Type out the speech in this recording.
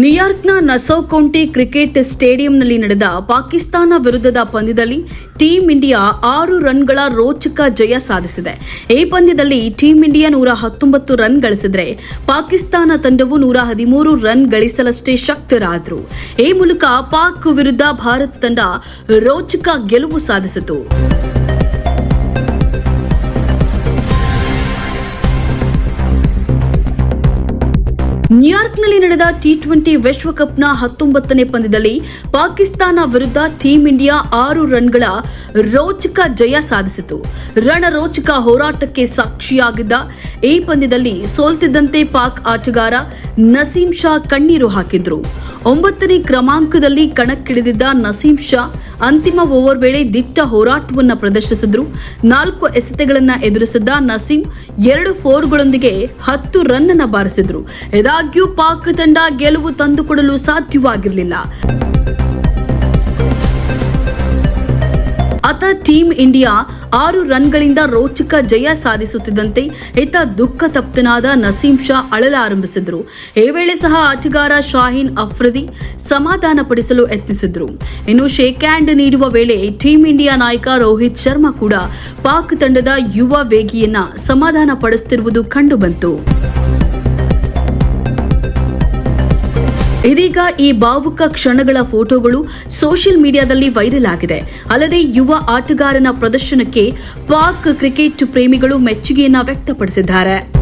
ನ್ಯೂಯಾರ್ಕ್ನ ನಸೌ county cricket ಸ್ಟೇಡಿಯಂನಲ್ಲಿ ನಡೆದ ಪಾಕಿಸ್ತಾನ ವಿರುದ್ಧದ ಪಂದ್ಯದಲ್ಲಿ ಟೀಂ ಇಂಡಿಯಾ ಆರು ರನ್ಗಳ ರೋಚಕ ಜಯ ಸಾಧಿಸಿದೆ. ಈ ಪಂದ್ಯದಲ್ಲಿ ಟೀಂ ಇಂಡಿಯಾ ನೂರ ಹತ್ತೊಂಬತ್ತು ರನ್ ಗಳಿಸಿದರೆ ಪಾಕಿಸ್ತಾನ ತಂಡವು ನೂರ ಹದಿಮೂರು ರನ್ ಗಳಿಸಲಷ್ಟೇ ಶಕ್ತರಾದರು. ಈ ಮೂಲಕ ಪಾಕ್ ವಿರುದ್ಧ ಭಾರತ ತಂಡ ರೋಚಕ ಗೆಲುವು ಸಾಧಿಸಿತು. ನ್ಯೂಯಾರ್ಕ್ನಲ್ಲಿ ನಡೆದ ಟಿ ಟ್ವೆಂಟಿ ವಿಶ್ವಕಪ್ನ ಹತ್ತೊಂಬತ್ತನೇ ಪಂದ್ಯದಲ್ಲಿ ಪಾಕಿಸ್ತಾನ ವಿರುದ್ಧ ಟೀಂ ಇಂಡಿಯಾ ಆರು ರನ್ಗಳ ರೋಚಕ ಜಯ ಸಾಧಿಸಿತು. ರಣರೋಚಕ ಹೋರಾಟಕ್ಕೆ ಸಾಕ್ಷಿಯಾಗಿದ್ದ ಈ ಪಂದ್ಯದಲ್ಲಿ ಸೋಲ್ತಿದ್ದಂತೆ ಪಾಕ್ ಆಟಗಾರ ನಸೀಂ ಶಾ ಕಣ್ಣೀರು ಹಾಕಿದ್ರು. ಒಂಬತ್ತನೇ ಕ್ರಮಾಂಕದಲ್ಲಿ ಕಣಕ್ಕಿಳಿದಿದ್ದ ನಸೀಂ ಶಾ ಅಂತಿಮ ಓವರ್ ವೇಳೆ ದಿಟ್ಟ ಹೋರಾಟವನ್ನು ಪ್ರದರ್ಶಿಸಿದ್ರು. ನಾಲ್ಕು ಎಸೆತಗಳನ್ನು ಎದುರಿಸಿದ್ದ ನಸೀಂ ಎರಡು ಫೋರ್ಗಳೊಂದಿಗೆ ಹತ್ತು ರನ್ ಅನ್ನು ಬಾರಿಸಿದ್ರು. ಇದಾಗ್ಯೂ ಪಾಕ್ ತಂಡ ಗೆಲುವು ತಂದುಕೊಡಲು ಸಾಧ್ಯವಾಗಿರಲಿಲ್ಲ. ಅತ ಟೀಂ ಇಂಡಿಯಾ ಆರು ರನ್ಗಳಿಂದ ರೋಚಕ ಜಯ ಸಾಧಿಸುತ್ತಿದ್ದಂತೆ ಇತ ದುಃಖ ತಪ್ತನಾದ ನಸೀಂ ಶಾ ಅಳಲಾರಂಭಿಸಿದ್ರು. ಈ ವೇಳೆ ಸಹ ಆಟಗಾರ ಶಾಹೀನ್ ಅಫ್ರದಿ ಸಮಾಧಾನ ಪಡಿಸಲು ಯತ್ನಿಸಿದ್ರು. ಇನ್ನು ಶೇಕ್ ಹ್ಯಾಂಡ್ ನೀಡುವ ವೇಳೆ ಟೀಂ ಇಂಡಿಯಾ ನಾಯಕ ರೋಹಿತ್ ಶರ್ಮಾ ಕೂಡ ಪಾಕ್ ತಂಡದ ಯುವ ವೇಗಿಯನ್ನ ಸಮಾಧಾನ ಪಡಿಸುತ್ತಿರುವುದು ಕಂಡುಬಂತು. ಇದೀಗ ಈ ಭಾವುಕ ಕ್ಷಣಗಳ ಫೋಟೋಗಳು ಸೋಷಿಯಲ್ ಮೀಡಿಯಾದಲ್ಲಿ ವೈರಲ್ ಆಗಿದೆ. ಅಲ್ಲದೆ ಯುವ ಆಟಗಾರನ ಪ್ರದರ್ಶನಕ್ಕೆ ಪಾಕ್ ಕ್ರಿಕೆಟ್ ಪ್ರೇಮಿಗಳು ಮೆಚ್ಚುಗೆಯನ್ನ ವ್ಯಕ್ತಪಡಿಸಿದ್ದಾರೆ.